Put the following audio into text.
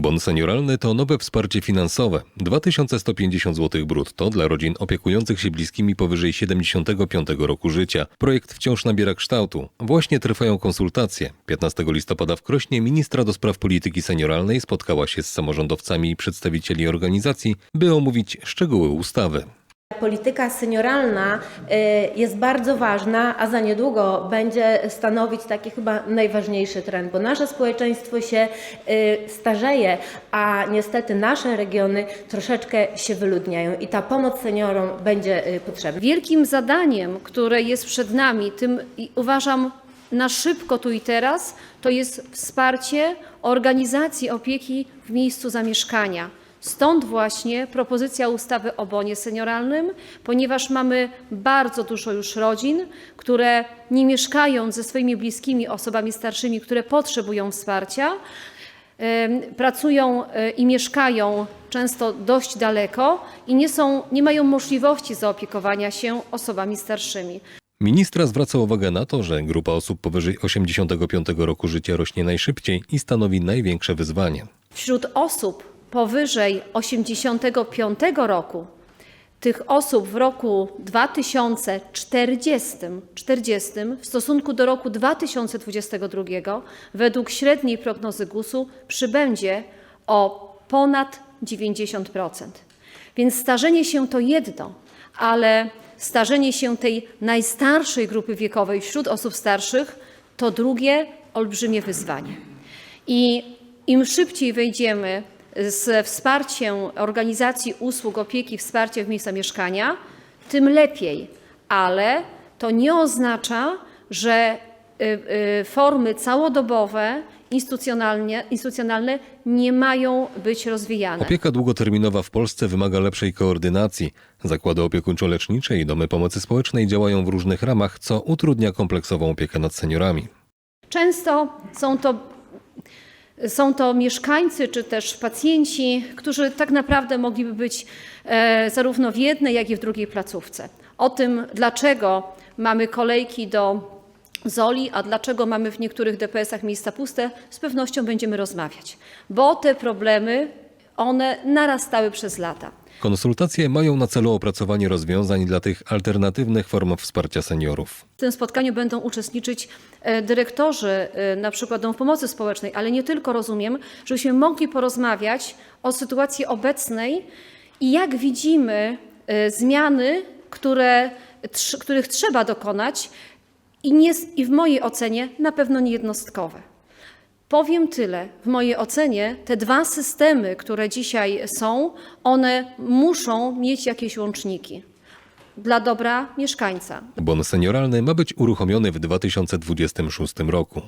Bon senioralny to nowe wsparcie finansowe. 2150 zł brutto dla rodzin opiekujących się bliskimi powyżej 75 roku życia. Projekt wciąż nabiera kształtu. Właśnie trwają konsultacje. 15 listopada w Krośnie ministra do spraw polityki senioralnej spotkała się z samorządowcami i przedstawicieli organizacji, by omówić szczegóły ustawy. Polityka senioralna y, jest bardzo ważna, a za niedługo będzie stanowić taki chyba najważniejszy trend, bo nasze społeczeństwo się y, starzeje, a niestety nasze regiony troszeczkę się wyludniają i ta pomoc seniorom będzie y, potrzebna. Wielkim zadaniem, które jest przed nami, tym uważam na szybko tu i teraz, to jest wsparcie organizacji opieki w miejscu zamieszkania. Stąd właśnie propozycja ustawy o bonie senioralnym, ponieważ mamy bardzo dużo już rodzin, które nie mieszkają ze swoimi bliskimi osobami starszymi, które potrzebują wsparcia, pracują e, i mieszkają często dość daleko i nie, są, nie mają możliwości zaopiekowania się osobami starszymi. Ministra zwraca uwagę na to, że grupa osób powyżej 85 roku życia rośnie najszybciej i stanowi największe wyzwanie. Wśród osób powyżej 85 roku, tych osób w roku 2040 40, w stosunku do roku 2022 według średniej prognozy GUS-u przybędzie o ponad 90%. Więc starzenie się to jedno, ale starzenie się tej najstarszej grupy wiekowej wśród osób starszych to drugie olbrzymie wyzwanie. I im szybciej wejdziemy z wsparciem organizacji usług opieki, wsparcia w miejsca mieszkania, tym lepiej. Ale to nie oznacza, że y, y, formy całodobowe, instytucjonalnie, instytucjonalne nie mają być rozwijane. Opieka długoterminowa w Polsce wymaga lepszej koordynacji. Zakłady opiekuńczo-lecznicze i domy pomocy społecznej działają w różnych ramach, co utrudnia kompleksową opiekę nad seniorami. Często są to, są to mieszkańcy czy też pacjenci, którzy tak naprawdę mogliby być e, zarówno w jednej, jak i w drugiej placówce. O tym, dlaczego mamy kolejki do Zoli, a dlaczego mamy w niektórych DPS-ach miejsca puste, z pewnością będziemy rozmawiać, bo te problemy, one narastały przez lata. Konsultacje mają na celu opracowanie rozwiązań dla tych alternatywnych form wsparcia seniorów. W tym spotkaniu będą uczestniczyć e, dyrektorzy e, na przykład domów pomocy społecznej, ale nie tylko rozumiem, żebyśmy mogli porozmawiać o sytuacji obecnej i jak widzimy e, zmiany, które, których trzeba dokonać i, nie, i w mojej ocenie na pewno nie jednostkowe. Powiem tyle. W mojej ocenie te dwa systemy, które dzisiaj są, one muszą mieć jakieś łączniki dla dobra mieszkańca. Bon senioralny ma być uruchomiony w 2026 roku.